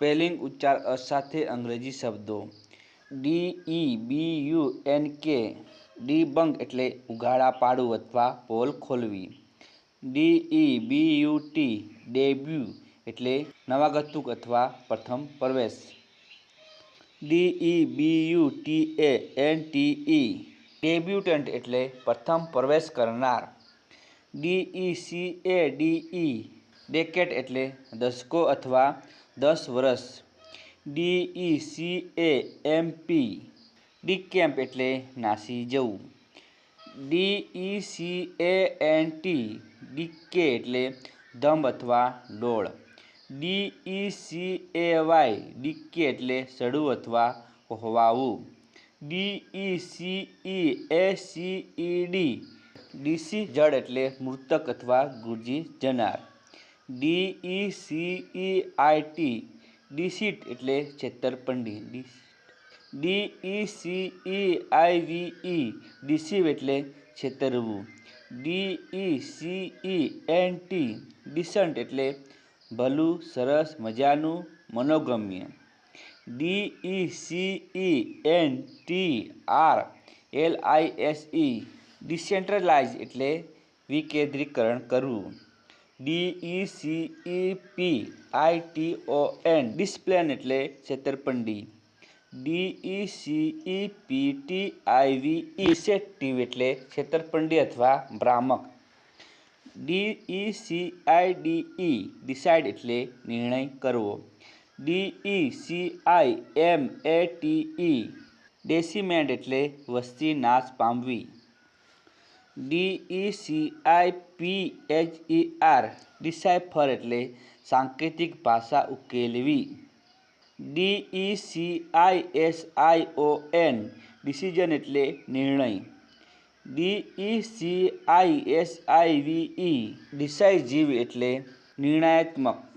Spelling ઉચ્ચાર સાથે અંગ્રેજી શબ્દો. D, E, B, U, N, K debunk એટલે ઉઘાડા પાડવું અથવા પોલ ખોલવી. D, E, B, U, T, debut એટલે નવાગતુક અથવા પ્રથમ પ્રવેશ. D, E, B, U, T, A, N, T, E, debutante એટલે પ્રથમ પ્રવેશ કરનાર. D, E, C, A, D, E, decade એટલે દશકો અથવા દસ વર્ષ D E C A M P decamp એટલે નાસી જવું. D E C A N T decant એટલે ધંભ અથવા ડોળ. D E C A Y decay એટલે સડવું અથવા હોવાવું. D E C E A C E D deceased એટલે મૃતક અથવા ગુજરી જનાર. D E C E I T deceit એટલે છેતરપંડી. ડી ઈ સી ઈ આઈ વી ઈ ડીસીવ એટલે છેતરવું. D E C E N T decent એટલે ભલું, સરસ, મજાનું, મનોગમ્ય. D E C E N T R L I S E decentralise એટલે વિકેન્દ્રીકરણ કરવું. D E C E P I T O N deception એટલે છેતરપંડી D E C E P T I V E deceptive એટલે છેતરપંડી અથવા ભ્રામક. D E C I E decide એટલે નિર્ણય કરવો. D E C I M A T E decimate એટલે વસ્તી નાશ પામવી. D E C I P H E R decipher એટલે સાંકેતિક ભાષા ઉકેલવી. D E C I S I O N decision એટલે નિર્ણય. D E C I S I V E decisive એટલે નિર્ણયાત્મક.